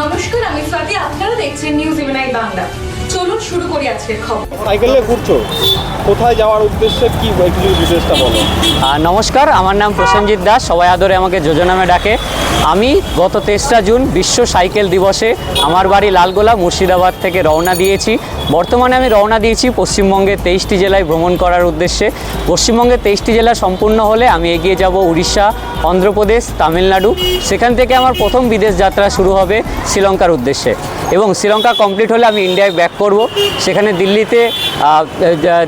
নমস্কার আমি স্বাতি। আপনারা দেখছেন নিউজ ইভেনাই বাংলা। চলুন শুরু করি আজকের খবর। সাইকেলে ঘুরছো? কোথায় যাওয়ার উদ্দেশ্যে কি ডিটেলসটা বলো? নমস্কার আমার নাম প্রসেনজিৎ দাস। সবাই আদরে আমাকে যোজনামে ডাকে। আমি গত তেসরা জুন বিশ্ব সাইকেল দিবসে আমার বাড়ি লালগোলা মুর্শিদাবাদ থেকে রওনা দিয়েছি। বর্তমানে আমি রওনা দিয়েছি পশ্চিমবঙ্গের তেইশটি জেলায় ভ্রমণ করার উদ্দেশ্যে। পশ্চিমবঙ্গের তেইশটি জেলা সম্পূর্ণ হলে আমি এগিয়ে যাব উড়িষ্যা, অন্ধ্রপ্রদেশ, তামিলনাড়ু। সেখান থেকে আমার প্রথম বিদেশ যাত্রা শুরু হবে শ্রীলঙ্কার উদ্দেশ্যে। এবং শ্রীলঙ্কা কমপ্লিট হলে আমি ইন্ডিয়ায় ব্যাক করব। সেখানে দিল্লিতে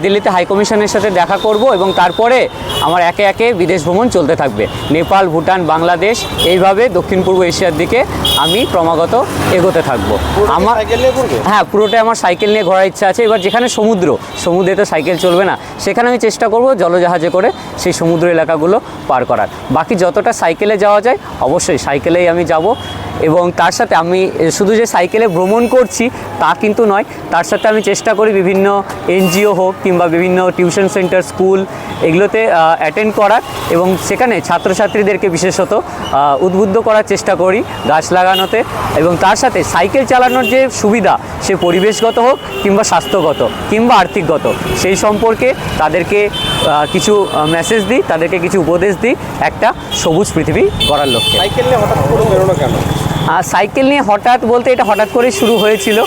দিল্লিতে হাইকমিশনের সাথে দেখা করব এবং তারপরে আমার একে একে বিদেশ ভ্রমণ চলতে থাকবে। নেপাল, ভুটান, বাংলাদেশ, এইভাবে দক্ষিণ পূর্ব এশিয়ার দিকে আমি ক্রমাগত এগোতে থাকব। আমার হ্যাঁ পুরোটাই আমার সাইকেল নিয়ে ঘোরার ইচ্ছা আছে। এবার যেখানে সমুদ্র সমুদ্রে তো সাইকেল চলবে না সেখানে আমি চেষ্টা করব জলজাহাজে করে সেই সমুদ্র এলাকাগুলো পার করার। বাকি যতটা সাইকেলে যাওয়া যায় অবশ্যই সাইকেলেই আমি যাব। এবং তার সাথে আমি শুধু যে সাইকেলে ভ্রমণ করছি, তা কিন্তু নয়, তার সাথে আমি চেষ্টা করি বিভিন্ন এনজিও হোক কিংবা বিভিন্ন টিউশন সেন্টার, স্কুল এগুলোতে অ্যাটেন্ড করার এবং সেখানে ছাত্রছাত্রীদেরকে বিশেষত উদ্বুদ্ধ করার চেষ্টা করি গাছ লাগানোতে এবং তার সাথে সাইকেল চালানোর যে সুবিধা, সে পরিবেশগত হোক কিংবা স্বাস্থ্যগত কিংবা আর্থিকগত, সেই সম্পর্কে তাদেরকে কিছু মেসেজ দিই, তাদেরকে কিছু উপদেশ দিই একটা সবুজ পৃথিবী গড়ার লক্ষ্যে। সাইকেল নিয়ে হঠাৎ করে বেরোনো কেন? সাইকেল নিয়ে হঠাৎ বলতে এটা হঠাৎ করেই শুরু হয়েছিল।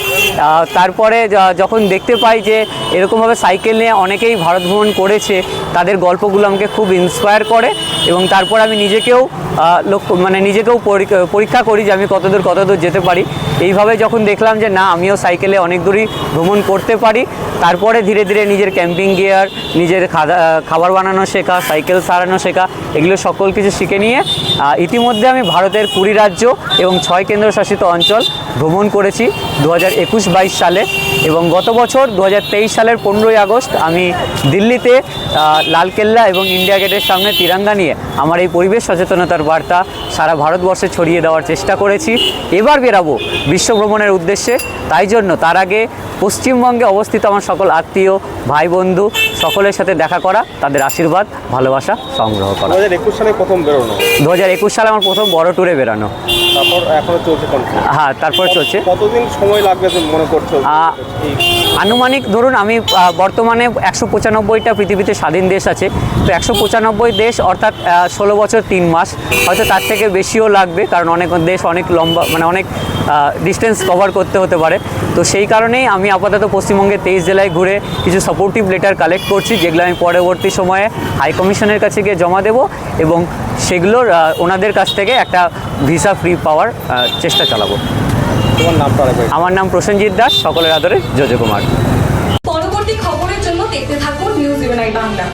তারপরে যখন দেখতে পাই যে এরকমভাবে সাইকেল নিয়ে অনেকেই ভারত ভ্রমণ করেছে, তাদের গল্পগুলো আমাকে খুব ইন্সপায়ার করে এবং তারপর আমি নিজেকেও লক্ষ্য মানে নিজেকেও পরীক্ষা- করি যে আমি কতদূর কতদূর যেতে পারি। এইভাবে যখন দেখলাম যে না, আমিও সাইকেলে অনেক দূরই ভ্রমণ করতে পারি, তারপরে ধীরে ধীরে নিজের ক্যাম্পিং গিয়ার নিজের খাবার বানানো শেখা, সাইকেল সারানো শেখা, এগুলো সকল কিছু শিখে নিয়ে ইতিমধ্যে আমি ভারতের কুড়ি রাজ্য এবং ছয় কেন্দ্রশাসিত অঞ্চল ভ্রমণ করেছি দু হাজার একুশ বাইশ সালে এবং গত বছর দু হাজার তেইশ সালের পনেরোই আগস্ট আমি দিল্লিতে লালকেল্লা এবং ইন্ডিয়া গেটের সামনে তিরঙ্গা নিয়ে আমার এই পরিবেশ সচেতনতার বার্তা সারা ভারতবর্ষে ছড়িয়ে দেওয়ার চেষ্টা করেছি। এবার বেরাবো বিশ্ব ভ্রমণের উদ্দেশ্যে। তাই জন্য তার আগে পশ্চিমবঙ্গে অবস্থিত আমার সকল আত্মীয় ভাই বন্ধু সকলের সাথে দেখা করা তাদের আশীর্বাদ ভালোবাসা সংগ্রহ দু করা হাজার একুশ সালে প্রথম বেরোনো? দু হাজার একুশ সালে আমার প্রথম বড় ট্যুরে বেরানো। তারপর এখনও চলছে হ্যাঁ তারপর চলছে। কতদিন সময় লাগবে মনে করছ? আনুমানিক ধরুন আমি বর্তমানে একশো পঁচানব্বইটা পৃথিবীতে স্বাধীন দেশ আছে। তো একশো পঁচানব্বই দেশ অর্থাৎ ষোলো বছর তিন মাস। হয়তো তার থেকে বেশিও লাগবে কারণ অনেক দেশ অনেক লম্বা মানে অনেক ডিস্টেন্স কভার করতে হতে পারে। তো সেই কারণেই আমি আপাতত পশ্চিমবঙ্গের তেইশ জেলায় ঘুরে কিছু সাপোর্টিভ লেটার কালেক্ট করছি যেগুলো আমি পরবর্তী সময়ে হাই কমিশনের কাছে গিয়ে জমা দেব এবং সেগুলোর ওনাদের কাছ থেকে একটা ভিসা ফ্রি পাওয়ার চেষ্টা চালাবো। আমার নাম প্রসেনজিৎ দাস সকলের আদরে যোজ কুমার। পরবর্তী খবরের জন্য দেখতে থাকুন নিউজ বাংলা